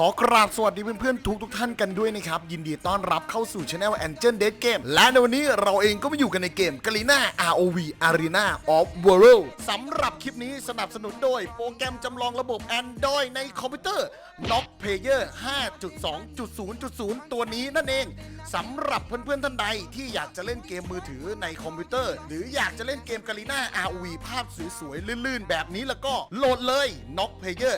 ขอกราบสวัสดีเพื่อนๆทุกทุกท่านกันด้วยนะครับ ยินดีต้อนรับเข้าสู่ช anel Angel Dead Game และในวันนี้เราเองก็มาอยู่กันในเกม g a l i n a ROV Arena of World สำหรับคลิปนี้สนับสนุนโดยโปรแกรมจำลองระบบ Android ในคอมพิวเตอร์ Knock Player 5.2.0.0 ตัวนี้นั่นเองสำหรับเพื่อนๆท่านใดที่อยากจะเล่นเกมมือถือในคอมพิวเตอร์ หรืออยากจะเล่นเกม g a l i n a ROV ภาพสวยๆลื่นๆ แบบนี้แล้วก็โหลดเลย Knock Player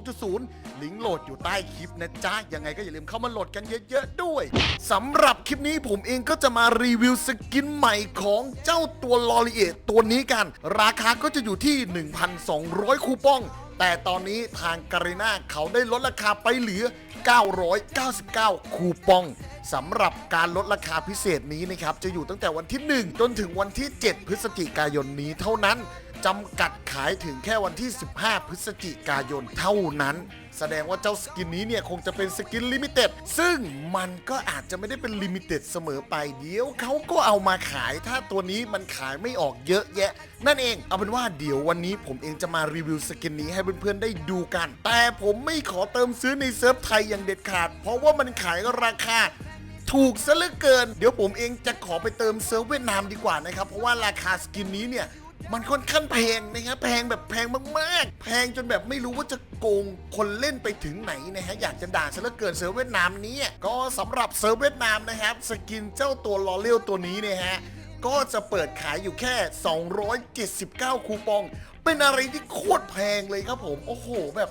5.2.0 ลิงก์โหลดอยู่ใต้คลิปนะจ๊ะ ยังไงก็อย่าลืมเข้ามาโหลดกันเยอะๆด้วยสำหรับคลิปนี้ผมเองก็จะมารีวิวสกินใหม่ของเจ้าตัวลอรีเอตัวนี้กัน ราคาก็จะอยู่ที่ 1,200 คูปอง แต่ตอนนี้ทางการีนาเขาได้ลดราคาไปเหลือ 999 คูปองสำหรับการลดราคาพิเศษนี้นะครับจะอยู่ตั้งแต่วันที่ 1 จนถึงวันที่ 7 พฤศจิกายนนี้เท่านั้นจำกัดขายถึงแค่วันที่ 15 พฤศจิกายนเท่านั้น แสดงว่าเจ้าสกินนี้เนี่ยคงจะเป็นสกินลิมิเต็ดซึ่งมันก็อาจจะไม่ได้เป็นลิมิเต็ดเสมอไปเดี๋ยวเขาก็เอามาขาย ถ้าตัวนี้มันขายไม่ออกเยอะแยะ นั่นเองเอาเป็นว่าเดี๋ยววันนี้ผมเองจะมารีวิวสกินนี้ให้เพื่อนๆได้ดูกัน แต่ผมไม่ขอเติมซื้อในเซิร์ฟไทยอย่างเด็ดขาด เพราะว่ามันขายราคาถูกซะเหลือเกิน เดี๋ยวผมเองจะขอไปเติมเซิร์ฟเวียดนามดีกว่านะครับ เพราะว่าราคาสกินนี้เนี่ย มันค่อนข้างแพงนะครับแพงแบบแพงมากๆ แพงจนแบบไม่รู้ว่าจะโกงคนเล่นไปถึงไหนนะฮะอยากจะด่าซะเหลือเกินเซิร์ฟเวียดนามนี้ก็สำหรับเซิร์ฟเวียดนามนะครับสกินเจ้าตัวลอเลียวตัวนี้เนี่ยฮะก็จะเปิดขายอยู่แค่ 279 คูปอง เป็นอะไรที่โคตรแพงเลยครับผมโอ้โหแบบ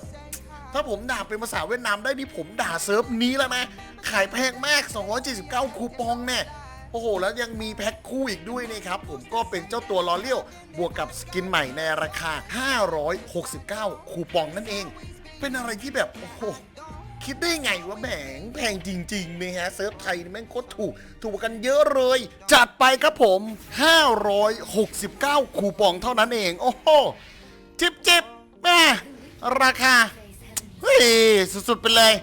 ถ้าผมด่าเป็นภาษาเวียดนามได้นี่ผมด่าเซิร์ฟนี้แล้วนะขายแพงมาก 279 คูปองแน่ โอ้โห แล้วยังมีแพ็คคู่อีกด้วยนะครับ ผมก็เป็นเจ้าตัวลอเลียวบวกกับสกินใหม่ในราคา 569 คูปองนั่นเอง เป็นอะไรที่แบบโอ้โหคิดได้ไงว่าแหมงแพงจริงๆนะฮะเซิร์ฟไทยนี่แม่งโคตรถูก ถูกกันเยอะเลย จัดไปครับผม 569 คูปองเท่านั้นเอง โอ้โห จิบจิบแม่ราคา เฮ้ย สุดๆไปเลย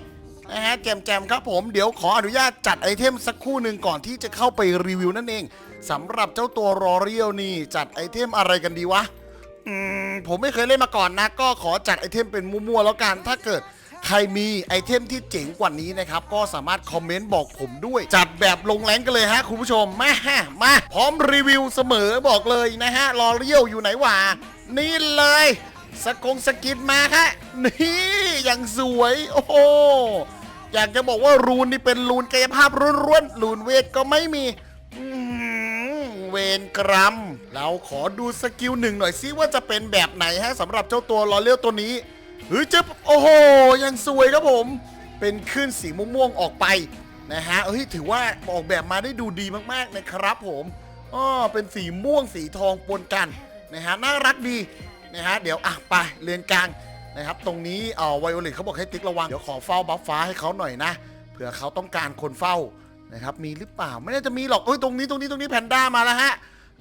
นะฮะแจมๆครับผมเดี๋ยวขออนุญาตจัดไอเทมสักคู่หนึ่งก่อนที่จะเข้าไปรีวิวนั่นเองสำหรับเจ้าตัวรอเรียวนี่จัดไอเทมอะไรกันดีวะอืมผมไม่เคยเล่นมาก่อนนะ ก็ขอจัดไอเทมเป็นมั่วๆแล้วกันถ้าเกิดใครมีไอเทมที่เจ๋งกว่านี้นะครับ ก็สามารถคอมเมนต์บอกผมด้วย จัดแบบลงแรงกันเลยฮะคุณผู้ชม มาฮะมา พร้อมรีวิวเสมอบอกเลยนะฮะรอเรียวอยู่ไหนวะนี่เลยสกงสกินมาฮะนี่อย่างสวย โอ้โห อยากจะบอกว่ารูนนี่เป็นรูนกายภาพล้วนๆรูนเวทก็ไม่มีอื้อหือเวนกรัม เราขอดูสกิลหนึ่งหน่อยซิว่าจะเป็นแบบไหนฮะสำหรับเจ้าตัวลอเลียวตัวนี้เฮ้ยจะโอ้โห ยังสวยครับผม เป็นคลื่นสีม่วงๆออกไปนะฮะเฮ้ยถือว่าออกแบบมาได้ดูดีมากๆนะครับผมอ๋อเป็นสีม่วงสีทองปนกันนะฮะน่ารักดีนะฮะเดี๋ยวอะไปเรือนกลาง นะครับตรงนี้เอ่อไวโอเลตเขาบอกให้ติ๊กระวังเดี๋ยวขอเฝ้าบัฟฟ้าให้เขาหน่อยนะเผื่อเขาต้องการคนเฝ้านะครับมีหรือเปล่าไม่น่าจะมีหรอกเอ้ยตรงนี้ตรงนี้ตรงนี้แพนด้ามาแล้วฮะ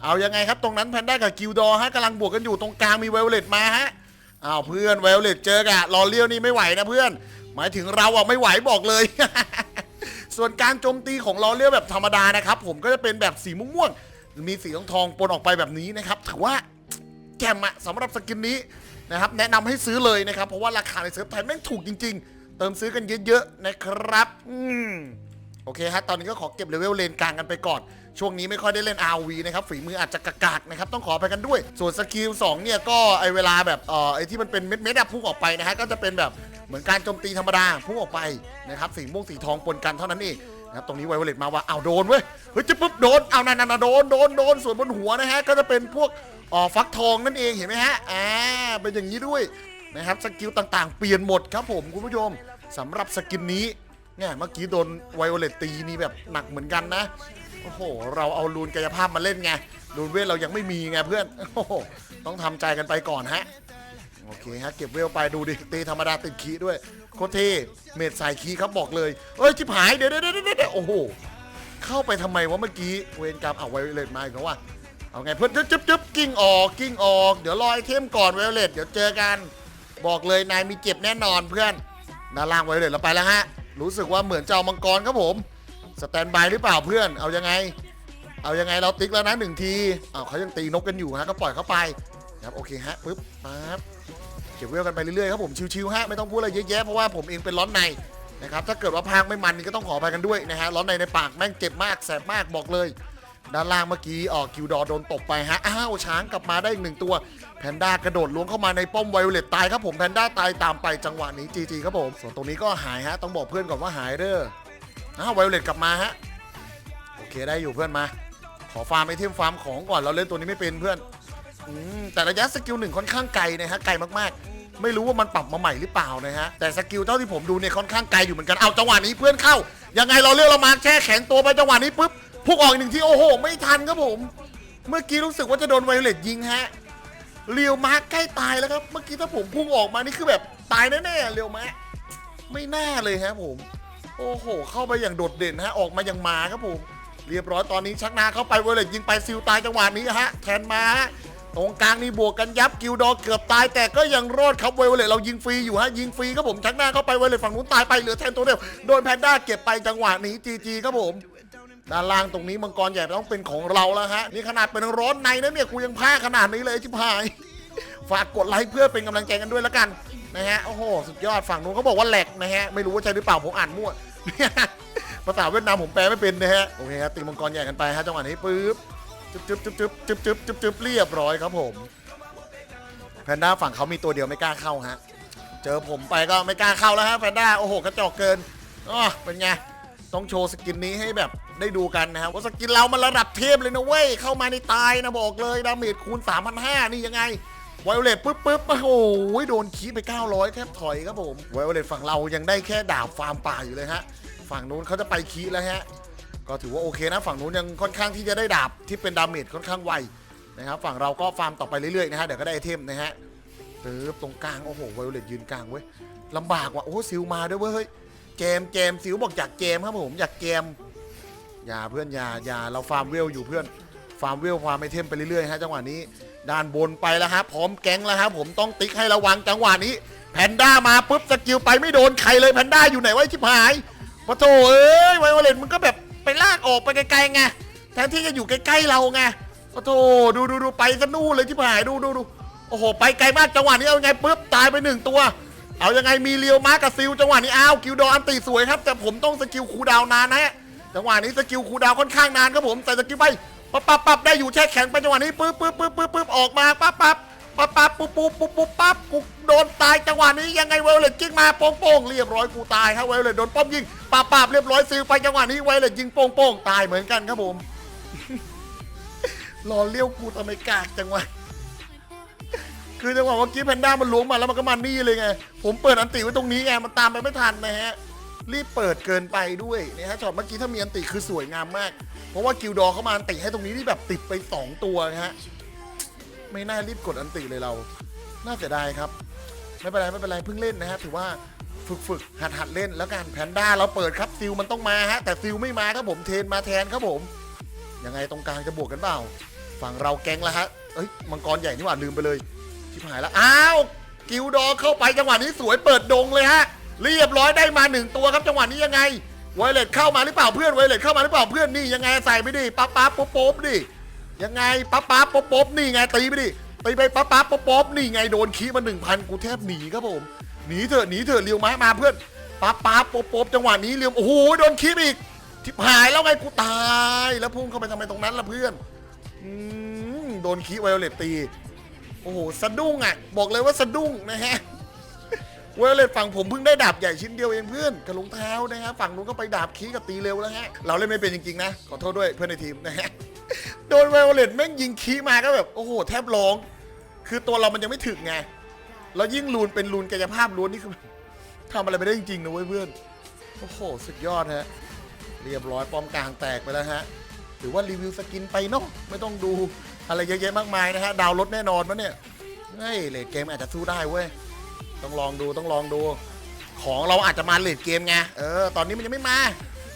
เอายังไงครับตรงนั้นแพนด้ากับกิลดอร์ฮะกำลังบวกกันอยู่ตรงกลางมีไวโอเลตมาฮะอ้าวเพื่อนไวโอเลตเจอกะรอเลียวนี่ไม่ไหวนะเพื่อน หมายถึงเราอะไม่ไหวบอกเลย ส่วนการโจมตีของลอเลียวแบบธรรมดานะครับ ผมก็จะเป็นแบบสีม่วงๆมีสีทองทองปนออกไปแบบนี้นะครับถือว่า แจ่มอะสำหรับสกินนี้นะครับแนะนำให้ซื้อเลยนะครับ เพราะว่าราคาในเซิร์ฟไทยแม่งถูกจริง ๆ เติมซื้อกันเยอะๆนะครับอืมโอเคฮะตอนนี้ก็ขอเก็บเลเวลเลนกลางกันไปก่อน ช่วงนี้ไม่ค่อยได้เล่น RV นะครับฝีมืออาจจะกากๆนะครับต้องขอไปกันด้วย ส่วนสกิล2เนี่ยก็ไอเวลาแบบเอ่อไอที่มันเป็นเม็ดๆอะพุ่งออกไปนะฮะก็จะเป็นแบบเหมือนการโจมตีธรรมดาพุ่งออกไปนะครับสีม่วงสีทองปนกันเท่านั้นเอง นะครับตรงนี้ไวโอเลตมาว่าเอาวโดนเว้ยเฮ้ยจะปุ๊บโดนเอานั่นๆโดนโดนโดนส่วนบนหัวนะฮะก็จะเป็นพวกอ๋อฟักทองนั่นเองเห็นไหมฮะอ่าเป็นอย่างนี้ด้วยนะครับสกิลต่างๆ เปลี่ยนหมดครับผมคุณผู้ชมสำหรับสกินนี้เนี่ยเมื่อกี้โดนไวโอเลตตีนี่แบบหนักเหมือนกันนะโอ้โหเราเอารูนกายภาพมาเล่นไงรูนเวทเรายังไม่มีไงเพื่อนโอ้โหต้องทำใจกันไปก่อนฮะ โอเคฮะเก็บเวลไปดูดิตีธรรมดาติดคีย์ด้วยโคตรเท่เมดสายคีย์ครับบอกเลยเอ้ยชิบหายเดี๋ยวเดี๋ยวเดี๋ยวโอ้โหเข้าไปทำไมวะเมื่อกี้เวรกรรมเอาไวเลตมาอีกแล้วว่ะเอาไงเพื่อนจึ๊บจึ๊บกิ้งออกกิ้งออก เดี๋ยวรอไอเทมก่อนไวเลตเดี๋ยวเจอกัน บอกเลยนายมีเจ็บแน่นอนเพื่อนด้านล่างไวเลตเราไปแล้วฮะรู้สึกว่าเหมือนจะเอามังกรครับผมสแตนบายหรือเปล่าเพื่อนเอายังไง เอายังไงเราติ๊กแล้วนะหนึ่งทีอ้าวเขายังตีนกกันอยู่ฮะก็ปล่อยเขาไป ครับโอเคฮะปึ๊บปั๊บเก็บเวลกันไปเรื่อยๆครับผมชิวๆฮะไม่ต้องพูดอะไรเยอะแยะเพราะว่าผมเองเป็นร้อนในนะครับถ้าเกิดว่าพากไม่มันนี่ก็ต้องขอไปกันด้วยนะฮะร้อนในในปากแม่งเจ็บมากแสบมากบอกเลย ด้านล่างเมื่อกี้ออกกิวดอโดนตกไปฮะอ้าวช้างกลับมาได้อีกหนึ่งตัวแพนด้ากระโดดล้วงเข้ามาในป้อมไวโอเลตตายครับผมแพนด้าตายตามไปจังหวะนี้จีจีครับผมส่วนตรงนี้ก็หายฮะต้องบอกเพื่อนก่อนว่าหายเด้ออ้าวไวโอเลตกลับมาฮะโอเคได้อยู่เพื่อนมา ขอฟาร์มไอเทมฟาร์มของก่อนเราเล่นตัวนี้ไม่เป็นเพื่อน อืมแต่ระยะสกิลหนึ่งค่อนข้างไกลนะฮะไกลมากๆ ไม่รู้ว่ามันปรับมาใหม่หรือเปล่านะฮะแต่สกิลเท่าที่ผมดูเนี่ยค่อนข้างไกลอยู่เหมือนกันเอาจังหวะนี้เพื่อนเข้ายังไงเราเลือกเรามาแช่แข็งตัวไปจังหวะนี้ปุ๊บพุ่งออกอีกหนึ่งที่โอ้โห ไม่ทันครับผม เมื่อกี้รู้สึกว่าจะโดนไวโอเลตยิงฮะเรียวมาร์กใกล้ตายแล้วครับเมื่อกี้ถ้าผมพุ่งออกมานี่คือแบบตายแน่ๆเรียวมาร์กไม่น่าเลยฮะผม โอ้โห เข้าไปอย่างโดดเด่นฮะออกมาอย่างมาครับผมเรียบร้อยตอนนี้ชักนาเข้าไปไวโอเลตยิงไปซิลตายจังหวะนี้ฮะแทนมา ตรงกลางนี่บวกกันยับกิลดอเกือบตายแต่ก็ยังรอดครับไวโอเลตเรายิงฟรีอยู่ฮะยิงฟรีครับผมชักหน้าเข้าไปไวโอเลตฝั่งนู้นตายไปเหลือแทนตัวเดียวโดนแพนด้าเก็บไปจังหวะนี้จีจีครับผมด้านล่างตรงนี้มังกรใหญ่ต้องเป็นของเราแล้วฮะนี่ขนาดเป็นร้อนในนะเนี่ยกูยังพลาดขนาดนี้เลยชิบหาย ฝากกดไลค์เพื่อเป็นกำลังใจกันด้วยแล้วกันนะฮะโอ้โหสุดยอดฝั่งนู้นเขาบอกว่าแหลกนะฮะไม่รู้ว่าใช่หรือเปล่าผมอ่านมั่วภาษาเวียดนามผมแปลไม่เป็นนะฮะโอเคครับตีมังกรใหญ่กันไปฮะจังหวะนี้ปึ๊บ จึ๊บจึ๊บจึ๊บจึ๊บจึ๊บจึ๊บจึ๊บจึ๊บเรียบร้อยครับผมแพนด้าฝั่งเขามีตัวเดียวไม่กล้าเข้าฮะ เจอผมไปก็ไม่กล้าเข้าแล้วฮะแพนด้าโอ้โหกระจอกเกินอ๋อเป็นไงต้องโชว์สกินนี้ให้แบบได้ดูกันนะครับว่าสกินเรามันระดับเทพเลยนะเว้ย เข้ามาในตายนะบอกเลยดาเมจคูณ 3,500 นี่ยังไงไวโอเลตปุ๊บปุ๊บโอ้โหโดนคีไป 900 แทบถอยครับผมไวโอเลตฝั่งเรายังได้แค่ดาบฟาร์มป่าอยู่เลยฮะ ฝั่งนู้นเขาจะไปคีแล้วฮะ ก็ถือว่าโอเคนะฝั่งนู้นยังค่อนข้างที่จะได้ดาบที่เป็นดาเมจค่อนข้างไวนะครับฝั่งเราก็ฟาร์มต่อไปเรื่อยๆนะฮะเดี๋ยวก็ได้ไอเทมนะฮะปึ๊บตรงกลางโอ้โหไวโอเลตยืนกลางเว้ยลำบากว่ะโอ้ซิลมาด้วยเว้ยเฮ้ยเจมเจมซิลบอกอยากเจมครับผมอยากเกมอย่าเพื่อนอย่าอย่าเราฟาร์มเวลอยู่เพื่อนฟาร์มเวลฟาร์มไอเทมไปเรื่อยๆฮะจังหวะนี้ด้านบนไปแล้วฮะพร้อมแก๊งแล้วฮะผมต้องติ๊กให้ระวังจังหวะนี้แพนด้ามาปุ๊บสกิลไปไม่โดนใครเลยแพนด้าอยู่ไหนไอ้ชิบหายปะโถเอ้ยไวโอเลตมันก็แบบ ออกไปไกลๆไงแทนที่จะอยู่ใกล้ๆเราไงปะโถดูดูดูไปซะนู่นเลยชิบหายดูดูดูโอ้โหไปไกลมากจังหวะนี้เอาไงปุ๊บตายไปหนึ่งตัว เอายังไงมีเลียวมากับซิลจังหวะนี้อ้าวกิลดออันตีสวยครับแต่ผมต้องสกิลคูดาวนานนะฮะจังหวะนี้สกิลคูดาวค่อนข้างนานครับผมแต่สกิลไปปั๊บปั๊บได้อยู่แช่แข็งไปจังหวะนี้ปึ๊บปึ๊บปึ๊บปึ๊บปึ๊บออกมาปั๊บปั๊บ ปั๊บปั๊บปุ๊บปุ๊บปุ๊บปุ๊บปั๊บกูโดนตายจังหวะนี้ยังไงเวลเลตกิ้งมาโป้งโป้งเรียบร้อยกูตายครับเวลเลตโดนป้อมยิงปั๊บปั๊บเรียบร้อยซิลไปจังหวะนี้เวลเลตยิงโป้งโป้งตายเหมือนกันครับผมรอเลี้ยวกูทำไมกากจังวะคือจังหวะเมื่อกี้แพนด้ามันล้วงมาแล้วมันก็มานี่เลยไง ผมเปิดอันติไว้ตรงนี้ไงมันตามไปไม่ทันนะฮะรีบเปิดเกินไปด้วยนะฮะช็อตเมื่อกี้ถ้ามีอันติคือสวยงามมาก เพราะว่ากิลดอเขามาอันติให้ตรงนี้ที่แบบติดไป 2 ตัวนะฮะ ไม่น่ารีบกดอันติเลยเรา น่าเสียดายครับ ไม่เป็นไรไม่เป็นไรเพิ่งเล่นนะฮะถือว่าฝึกฝึกหัดหัดเล่นแล้วกันแพนด้าเราเปิดครับซิลมันต้องมาฮะแต่ซิลไม่มาครับผมเทนมาแทนครับผมยังไงตรงกลางจะบวกกันเปล่า ฝั่งเราแก๊งแล้วฮะเอ้ยมังกรใหญ่นี่หว่าลืมไปเลยชิบหายแล้วอ้าวกิลดอเข้าไปจังหวะนี้สวยเปิดดงเลยฮะเรียบร้อยได้มาหนึ่งตัวครับจังหวะนี้ยังไงไวเลตเข้ามาหรือเปล่าเพื่อนไวเลตเข้ามาหรือเปล่าเพื่อนนี่ยังไงใส่ไปดิปั๊บปั๊บป๊บป๊บดิ ยังไงปั๊บปั๊บป๊บป๊บนี่ไงตีไปดิตีไปปั๊บปั๊บป๊บป๊บนี่ไงโดนขี้มาหนึ่งพันกูแทบหนีครับผมหนีเถอะหนีเถอะเรียวไม้มาเพื่อนปั๊บปั๊บป๊บป๊บจังหวะนี้เรียวโอ้โหโดนขี้อีกทิบหายแล้วไงกูตายแล้วพุ่งเข้าไปทำไมตรงนั้นล่ะเพื่อนอืมโดนขี้ไวโอเลตตีโอ้โหสะดุ้งอะบอกเลยว่าสะดุ้งนะฮะ เวลเลยฝั่งผมเพิ่งได้ดาบใหญ่ชิ้นเดียวเองเพื่อนกับรองเท้านะฮะฝั่งนู้นก็ไปดาบคีกับตีเร็วแล้วฮะเราเล่นไม่เป็นจริงๆนะขอโทษด้วยเพื่อนในทีมนะฮะโดนไวโอเลตแม่งยิงคีมาก็แบบโอ้โหแทบร้อง คือตัวเรามันยังไม่ถึงไงแล้วยิ่งรูนเป็นรูนกายภาพล้วนนี่คือทำอะไรไม่ได้จริงๆนะเว้ยเพื่อนโอ้โหสุดยอดฮะเรียบร้อยป้อมกลางแตกไปแล้วฮะถือว่ารีวิวสกินไปเนาะไม่ต้องดูอะไรเยอะแยะมากมายนะฮะดาวน์รถแน่นอนวะเนี่ยเฮ้ยเลดเกมอาจจะสู้ได้เว้ย ต้องลองดูต้องลองดู ของเราอาจจะมาเลดเกมไงเออตอนนี้มันยังไม่มา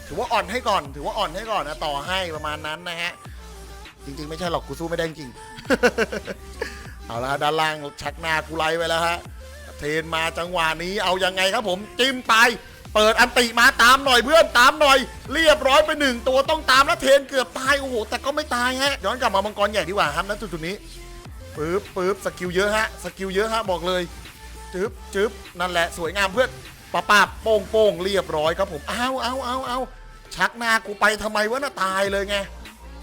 ถือว่าอ่อนให้ก่อน ถือว่าอ่อนให้ก่อนนะต่อให้ประมาณนั้นนะฮะจริงๆ ไม่ใช่หรอกกูสู้ไม่ได้จริง เอาละด้านล่างชักหน้ากูไล่ไว้แล้วฮะเทนมาจังหวะนี้เอายังไงครับผมจิ้มไปเปิดอันติมาตามหน่อยเพื่อนตามหน่อย เรียบร้อยไปหนึ่งตัวต้องตามแล้วเทนเกือบตายโอ้โหแต่ก็ไม่ตายฮะย้อนกลับมามังกรใหญ่ดีกว่าครับณจุดๆนี้ปึ๊บปึ๊บสกิลเยอะฮะสกิลเยอะฮะบอกเลย จึ๊บจึ๊บนั่นแหละสวยงามเพื่อนปะปาโป้งโป้งเรียบร้อยครับผมเอาเอาเอาเอาชักหน้ากูไปทำไมวะน่ะตายเลยไง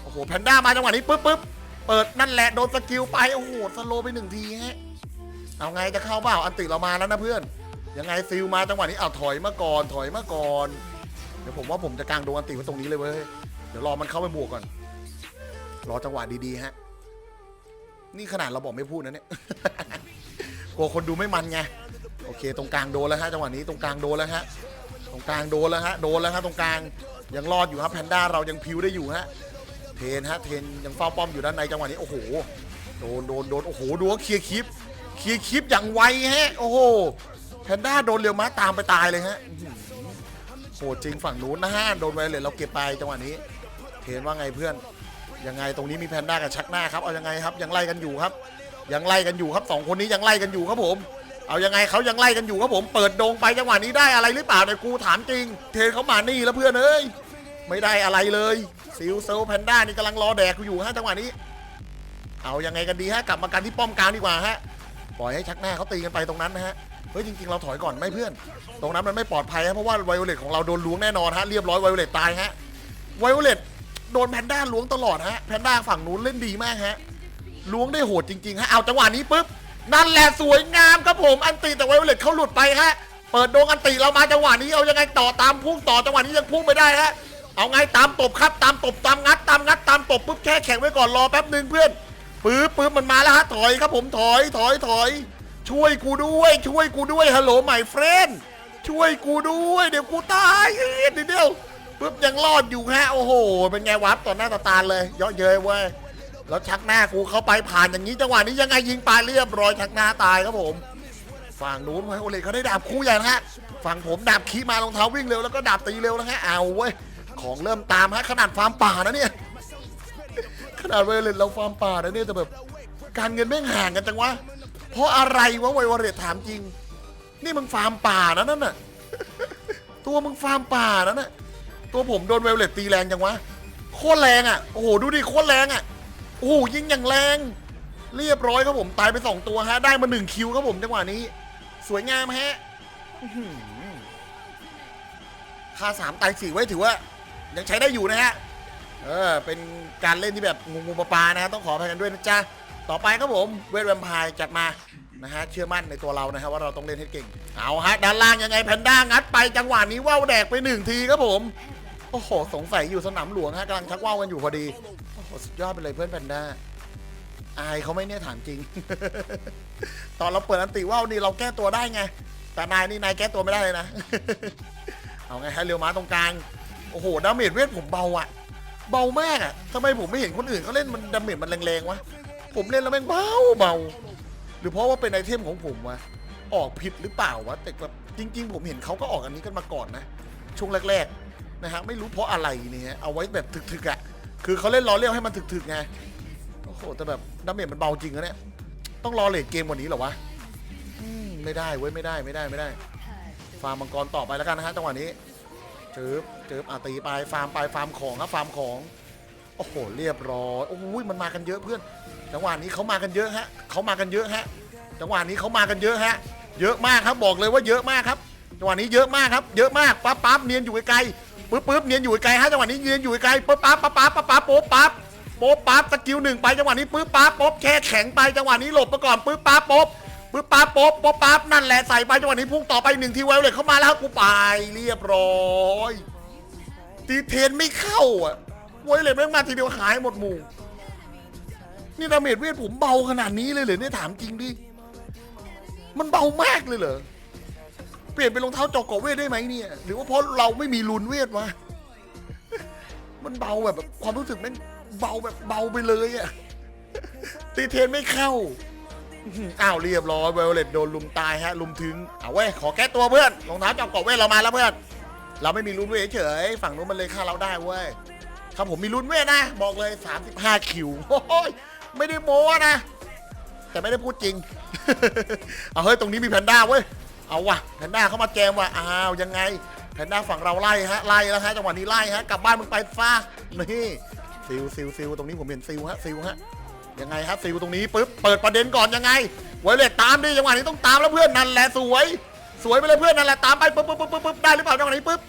โอ้โหแพนด้ามาจังหวะนี้ปึ๊บปึ๊บเปิดนั่นแหละโดนสกิลไปโอ้โหสโลไปหนึ่งทีฮะเอาไงจะเข้าเปล่าอันติเรามาแล้วนะเพื่อน ยังไงซิลมาจังหวะนี้เอาถอยมาก่อนถอยมาก่อน เดี๋ยวผมว่าผมจะกางโดนอันติไว้ตรงนี้เลยเว้ยเดี๋ยวรอมันเข้าไปบวกก่อน รอจังหวะดีๆฮะ นี่ขนาดเราบอกไม่พูดนะเนี่ย กลัวคนดูไม่มันไงโอเค ตรงกลางโดนแล้วฮะจังหวะนี้ตรงกลางโดนแล้วฮะตรงกลางโดนแล้วฮะโดนแล้วฮะตรงกลางยังรอดอยู่ครับแพนด้าเรายังพิวได้อยู่ฮะเทนฮะเทนยังเฝ้าป้อมอยู่ด้านในจังหวะนี้โอ้โหโดนโดนโดนโอ้โหดูว่าเคลียร์คลิปเคลียร์คลิปอย่างไวฮะโอ้โหแพนด้าโดนเรียวม้าตามไปตายเลยฮะโหจริงฝั่งนู้นนะฮะโดนไวเลยเราเก็บไปจังหวะนี้เทนว่าไงเพื่อนยังไงตรงนี้มีแพนด้ากับชักหน้าครับเอายังไงครับยังไล่กันอยู่ครับ ยังไล่กันอยู่ครับสองคนนี้ยังไล่กันอยู่ครับผม เอายังไงเขายังไล่กันอยู่ครับผม เปิดโดงไปจังหวะนี้ได้อะไรหรือเปล่าเนี่ยกูถามจริง เทเขามานี่แล้วเพื่อนเอ้ยไม่ได้อะไรเลยซิลเซลแพนด้านี่กำลังรอแดกกูอยู่ฮะจังหวะนี้ เอายังไงกันดีฮะกลับมากันที่ป้อมกลางดีกว่าฮะปล่อยให้ชักหน้าเขาตีกันไปตรงนั้นนะฮะเฮ้ยจริงๆเราถอยก่อนไหม่เพื่อน ตรงนั้นมันไม่ปลอดภัยฮะเพราะว่าไวโอเลตของเราโดนล้วงแน่นอนฮะเรียบร้อยไวโอเลตตายฮะไวโอเลตโดนแพนด้าล้วงตลอดฮะแพนด้าฝั่งนู้นเล่นดีมากฮะ ล้วงได้โหดจริงๆฮะเอาจังหวะนี้ปุ๊บนั่นแหละสวยงามครับผมอันตีแต่ไวโอเลตเขาหลุดไปฮะเปิดโดงอันตีเรามาจังหวะนี้เอายังไงต่อตามพุ่งต่อจังหวะนี้ยังพุ่งไม่ได้ฮะเอาไงตามตบครับตามตบตามงัดตามงัดตามตบปุ๊บแค่แข็งไว้ก่อนรอแป๊บหนึ่งเพื่อนปื๊บปื๊บมันมาแล้วฮะถอยครับผมถอยถอยถอย ช่วยกูด้วย ช่วยกูด้วยฮัลโหลใหม่เฟรนช่วยกูด้วยเดี๋ยวกูตายเอ้ยนิดเดียวปุ๊บยังรอดอยู่ฮะโอ้โห เป็นไงวับต่อหน้าต่อตาเลยเยอะเย้ยเว้ย แล้วชักหน้ากูเข้าไปผ่านอย่างนี้จังหวะนี้ยังไงยิงปลายเรียบร้อยชักหน้าตายครับผมฝั่งนู้นไวโอเลเขาได้ดาบคู่ใหญ่นะฮะฝั่งผมดาบขี้มารองเท้าวิ่งเร็วแล้วก็ดาบตีเร็วนะฮะเอาเว้ยของเริ่มตามฮะขนาดฟาร์มป่านะเนี่ยขนาดไวโอเลตเราฟาร์มป่านะเนี่ยแต่แบบการเงินแม่ห่างกันจังวะเพราะอะไรวะไวโอเลตถามจริง นี่มึงฟาร์มป่านะนั่นน่ะตัวมึงฟาร์มป่านะน่ะตัวผมโดนไวโอเลตตีแรงจังวะโคตรแรงอะโอ้โหดูดิโคตรแรงอะ โอ้โหยิงอย่างแรง เรียบร้อยครับผมตายไปสองตัวฮะ ได้มาหนึ่งคิวครับผมจังหวะนี้ สวยงามฮะค่าสามตายสี่ไว้ถือว่า ยังใช้ได้อยู่นะฮะ เออ เป็นการเล่นที่แบบงูงูปลาปานะฮะต้องขออภัยกันด้วยนะจ๊ะ ต่อไปครับผมเวทแวมไพร์จัดมานะฮะเชื่อมั่นในตัวเรานะฮะว่าเราต้องเล่นให้เก่ง เอาฮะด้านล่างยังไงแพนด้างัดไปจังหวะนี้ว่าวแดกไปหนึ่งทีครับผม โอ้โห สงสัยอยู่สนามหลวงฮะกำลังชักว่าวกันอยู่พอดี โอ้โห สุดยอดไปเลยเพื่อนแพนด้า อายเขาไหม่เนี่ยถามจริง ตอนเราเปิดอันติว่าวนี่เราแก้ตัวได้ไง แต่นายนี่นายแก้ตัวไม่ได้เลยนะ เอาไงฮะเรียวม้าตรงกลาง โอ้โห ดาเมจเวทผมเบาอะเบามากอะทำไมผมไม่เห็นคนอื่นเขาเล่นมันดาเมจมันแรงๆวะ ผมเล่นแล้วแม่งเบาเบา หรือเพราะว่าเป็นไอเทมของผมวะ ออกผิดหรือเปล่าวะ แต่แบบจริง ๆ ผมเห็นเขาก็ออกอันนี้กันมาก่อนนะ ช่วงแรกๆ นะฮะไม่รู้เพราะอะไรเนี่ยเอาไว้แบบถึกๆอะคือเขาเล่นล้อเลี้ยวให้มันถึกๆไงโอ้โหแต่แบบดาเมจมันเบาจริงนะเนี่ยต้องรอเลทเกมกว่านี้เหรอวะไม่ได้เว้ยไม่ได้ไม่ได้ไม่ได้ ฟาร์มมังกรต่อไปแล้วกันนะฮะจังหวะนี้เจิบเจิบอาตีไปฟาร์มไปฟาร์มของครับฟาร์มของโอ้โหเรียบร้อยโอ้ยมันมากันเยอะเพื่อน จังหวะนี้เขามากันเยอะฮะเขามากันเยอะฮะ จังหวะนี้เขามากันเยอะฮะ เยอะมากครับบอกเลยว่าเยอะมากครับจังหวะนี้เยอะมากครับ เยอะมากปั๊บปั๊บเนียนอยู่ไกล ปึ๊บปึ๊บเนียนอยู่ไกลฮะจังหวะนี้เนียนอยู่ไกลปึ๊บปั๊บปั๊บปั๊บปั๊บปั๊บโป๊บปั๊บโป๊บปั๊บสกิลหนึ่งไปจังหวะนี้ปึ๊บปั๊บโป๊บแค่แข็งไปจังหวะนี้หลบไปก่อนปึ๊บปั๊บโป๊บปึ๊บปั๊บโป๊บโป๊บปั๊บนั่นแหละใส่ไปจังหวะนี้พุ่งต่อไปหนึ่งทีไวเลยเข้ามาแล้วกูไปเรียบร้อยตีเทนไม่เข้าอะไวเลยแม่งมาทีเดียวหายหมดหมู่นี่ดาเมจเวทผมเบาขนาดนี้เลยเหรอเนี่ยถามจริงดิมันเบามากเลยเหรอ เปลี่ยนเป็นรองเท้าจอกเกาะเวทได้ไหมเนี่ย หรือว่าเพราะเราไม่มีลุนเวทวะ มันเบาแบบความรู้สึกม่งเบาแบบเบาไปเลยอะตีเทนไม่เข้า อ้าวเรียบร้อยเวลเลตโดนลุมตายฮะ ลุมถึง เอาเว้ยขอแก้ตัวเพื่อนรองเท้าจอกเกาะเวทเรามาแล้วเพื่อน เราไม่มีลุนเวทเฉย ฝั่งนู้นมันเลยฆ่าเราได้เว้ยครับผมมีลุนเวทนะ บอกเลย 35 คิวโอ้ยไม่ได้โม้นะ แต่ไม่ได้พูดจริง เอาเฮ้ยตรงนี้มีแพนด้าเว้ย เอาวะแพนด้าเข้ามาแจมว่ะอ้าวยังไงแพนด้าฝั่งเราไล่ฮะไล่แล้วฮะจังหวะนี้ไล่ฮะกลับบ้านมึงไปฟ้านี่ซิลซิลซิลตรงนี้ผมเห็นซิลฮะซิลฮะยังไงฮะซิลตรงนี้ปุ๊บเปิดประเด็นก่อนยังไงไวเลตตามดิจังหวะนี้ต้องตามแล้วเพื่อนนั่นแหละสวย สวยไปเลยเพื่อนนั่นแหละตามไปปุ๊บปุ๊บปุ๊บปุ๊บได้หรือเปล่าจังหวะนี้ปุ๊บ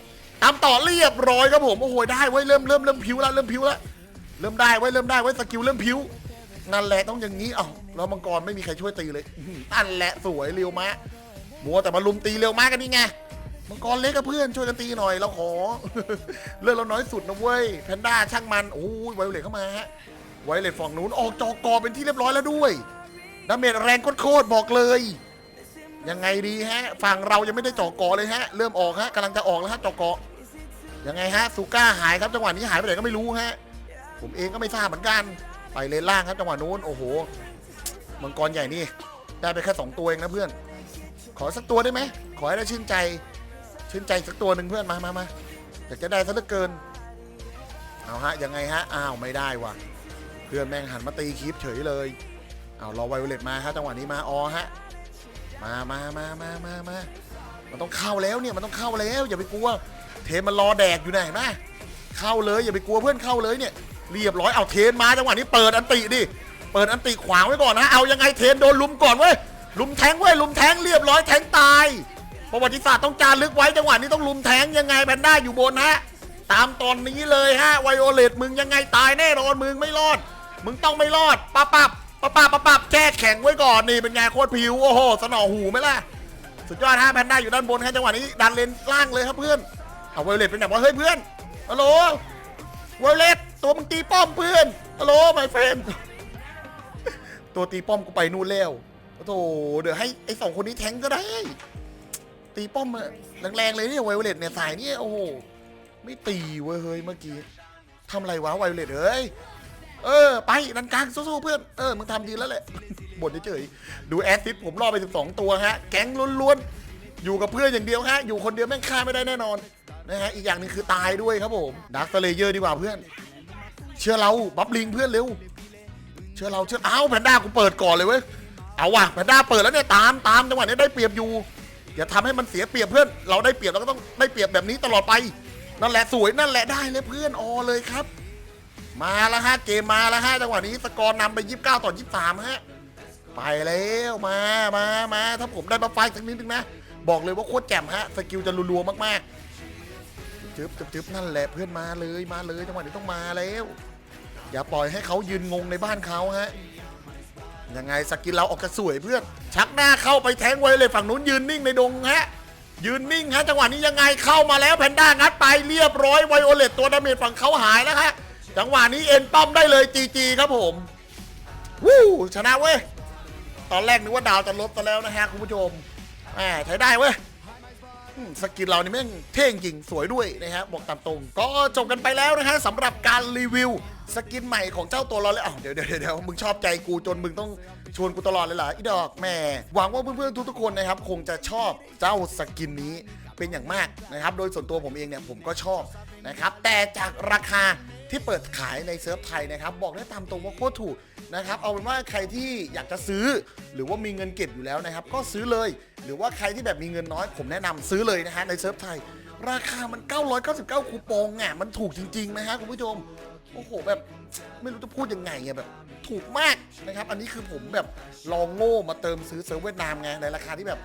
ตามต่อเรียบร้อยครับผมโอ้โหได้ไว้เริ่มเริ่มเริ่มผิวแล้วเริ่มผิวแล้วเริ่มได้ไว้เริ่มได้ไว้สกิลเริ่มผิวนั่นแหละต้องอย่างนี้เอ้าแล้วมังกรไม่มีใครช่วยตีเลยนั่นแหละสวยเร็วมะ มัวแต่มาลุมตีเร็วมากกันนี่ไงมังกรเล็กกับเพื่อนช่วยกันตีหน่อยเราขอ เลือดเราน้อยสุดนะเว้ยแพนด้าช่างมันโอ้ยไวเลตเข้ามาฮะไวเลตฝั่งนู้นออกจอกอเป็นที่เรียบร้อยแล้วด้วยดาเมจแรงโคตรบอกเลยยังไงดีฮะฝั่งเรายังไม่ได้จอกอเลยฮะ เริ่มออกฮะกำลังจะออกแล้วฮะจอกอยังไงฮะซูก้าหายครับจังหวะนี้หายไปไหนก็ไม่รู้ฮะผมเองก็ไม่ทราบเหมือนกัน ไปเลนล่างครับจังหวะนู้นโอ้โหมังกรใหญ่นี่ได้ไปแค่สองตัวเองนะเพื่อน อสักตัวได้ไหม ขอให้ได้ชื่นใจ ชื่นใจสักตัวหนึ่งเพื่อนมามามาอยากจะได้ซะเหลือเกิน เอาฮะยังไงฮะ อ้าวไม่ได้ว่ะ เพื่อนแม่งหันมาตีคลิปเฉยเลย เอารอไวโอเลตมาฮะจังหวะนี้มาออฮะ มามามามามามามันต้องเข้าแล้วเนี่ยมันต้องเข้าแล้ว อย่าไปกลัว เทนมันรอแดกอยู่ไหนมาเข้าเลยอย่าไปกลัวเพื่อนเข้าเลยเนี่ยเรียบร้อยเอาเทนมาจังหวะนี้เปิดอันติดิเปิดอันติขวางไว้ก่อนนะเอายังไงเทนโดนลุมก่อนเว้ย ลุมแทงเว้ยลุมแทงเรียบร้อยแทงตาย ประวัติศาสตร์ต้องจารึกไว้จังหวะนี้ต้องลุมแทงยังไงแพนด้าอยู่บนฮะตามตอนนี้เลยฮะไวโอเลตมึงยังไงตายแน่นอนมึงไม่รอด มึงต้องไม่รอดปับปับปับปับปับปับแก้แข็งไว้ก่อนนี่เป็นไงโคตรผิวโอ้โหสนอหูไหมล่ะสุดยอดฮะแพนด้าอยู่ด้านบนฮะจังหวะนี้ดันเลนล่างเลยครับเพื่อนเอาไวโอเลตเป็นแบบว่าเฮ้ยเพื่อนฮัลโหลไวโอเลตตัวมึงตีป้อมเพื่อนฮัลโหลไมเฟนตัวตีป้อมกูไปนู่นแล้ว โอ้โหเดี๋ยวให้ไอ้สองคนนี้แทงก็ได้ ตีป้อมอะแรงๆเลยเนี่ยไวโอเลตเนี่ยสายเนี่ยโอ้โหไม่ตีเว้ยเฮ้ยเมื่อกี้ทำอะไรวะไวโอเลตเอ้ยเออไปนันกลางสู้ๆเพื่อนเออมึงทำดีแล้วแหละบ่นเฉยๆดูแอสซิสผมรอไป 12 ตัวฮะ แก๊งล้วนๆ อยู่กับเพื่อนอย่างเดียวฮะ อยู่คนเดียวแม่งฆ่าไม่ได้แน่นอนนะฮะอีกอย่างหนึงคือตายด้วยครับผมดักสเลเยอร์ดีกว่าเพื่อน เชื่อเราบัฟลิงเพื่อนเร็ว เชื่อเราเชื่ออ้าวแพนด้ากูเปิดก่อนเลยเว้ย เอาว่ะแพนด้าเปิดแล้วเนี่ยตามตามจังหวะนี้ได้เปรียบอยู่อย่าทำให้มันเสียเปรียบเพื่อน เราได้เปรียบเราก็ต้องได้เปรียบแบบนี้ตลอดไปนั่นแหละสวยนั่นแหละได้เลยเพื่อนออเลยครับ มาแล้วฮะเกมมาแล้วฮะจังหวะนี้สกอร์นำไป 29 ต่อ 23 ฮะ ไปแล้วมามามาถ้าผมได้มาไฟสักนิดนึงนะ บอกเลยว่าโคตรแจ่มฮะ สกิลจะรัวๆมากๆจึ๊บจึ๊บจึ๊บนั่นแหละเพื่อนมาเลยมาเลยจังหวะนี้ต้องมาแล้ว อย่าปล่อยให้เขายืนงงในบ้านเขาฮะ ยังไงสกิลเราออกจะสวยเพื่อน ชักหน้าเข้าไปแทงไว้เลยฝั่งนู้นยืนนิ่งในดงฮะ ยืนนิ่งฮะจังหวะนี้ยังไงเข้ามาแล้วแพนด้างัดไปเรียบร้อยไวโอเลตตัวดาเมจฝั่งเขาหายแล้วฮะจังหวะนี้เอ็นป้อมได้เลยจีจีครับผมวู้ชนะเว้ยตอนแรกนึกว่าดาวจะลดซะแล้วนะฮะคุณผู้ชมแหมใช้ได้เว้ยสกินเรานี่แม่งเท่จริงสวยด้วยนะฮะบอกตามตรง ก็จบกันไปแล้วนะฮะสำหรับการรีวิว สกินใหม่ของเจ้าตัวเราเลยอ้าวเดี๋ยวเดี๋ยวเดี๋ยวมึงชอบใจกูจนมึงต้องชวนกูตลอดเลยเหรออีดอกแม่หวังว่าเพื่อนๆทุกๆคนนะครับ คงจะชอบเจ้าสกินนี้เป็นอย่างมากนะครับ โดยส่วนตัวผมเองเนี่ยผมก็ชอบนะครับ แต่จากราคาที่เปิดขายในเซิร์ฟไทยนะครับ บอกได้ตามตรงว่าโคตรถูกนะครับ เอาเป็นว่าใครที่อยากจะซื้อ หรือว่ามีเงินเก็บอยู่แล้วนะครับ ก็ซื้อเลย หรือว่าใครที่แบบมีเงินน้อย ผมแนะนำซื้อเลยนะฮะในเซิร์ฟไทย ราคามัน 999 คูปองอะมันถูกจริงๆนะฮะคุณผู้ชม โอ้โหแบบไม่รู้จะพูดยังไงอะแบบ ถูกมากนะครับ อันนี้คือผมแบบลองโง่มาเติมซื้อเซิร์ฟเวียดนามไงในราคาที่แบบ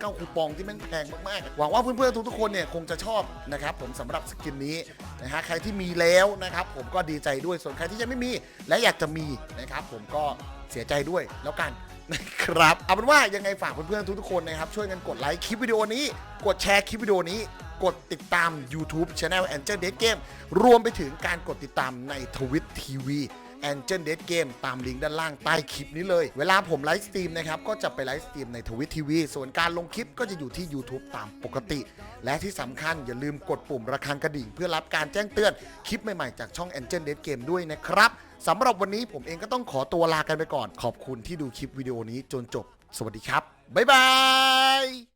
279 คูปองที่แม่งแพงมากๆ หวังว่าเพื่อนๆทุกๆคนเนี่ยคงจะชอบนะครับ ผมสำหรับสกินนี้นะฮะใครที่มีแล้วนะครับ ผมก็ดีใจด้วยส่วนใครที่ยังไม่มี และอยากจะมีนะครับ ผมก็เสียใจด้วยแล้วกันนะครับเอาเป็นว่ายังไงฝากเพื่อนๆทุกๆคนนะครับช่วยกันกดไลค์คลิปวิดีโอนี้ กดแชร์คลิปวิดีโอนี้ กดติดตาม YouTube Channel Angel Dead Game รวมไปถึงการกดติดตามในทวิตทีวี Angel Dead Game ตามลิงก์ด้านล่างใต้คลิปนี้เลย เวลาผมไลฟ์สตรีมนะครับ ก็จะไปไลฟ์สตรีมในทวิตทีวี ส่วนการลงคลิปก็จะอยู่ที่ YouTube ตามปกติ และที่สำคัญอย่าลืมกดปุ่มระฆังกระดิ่ง เพื่อรับการแจ้งเตือนคลิปใหม่ๆ จากช่อง Angel Dead Game ด้วยนะครับสำหรับวันนี้ผมเองก็ต้องขอตัวลากันไปก่อน ขอบคุณที่ดูคลิปวิดีโอนี้จนจบ สวัสดีครับบ๊ายบาย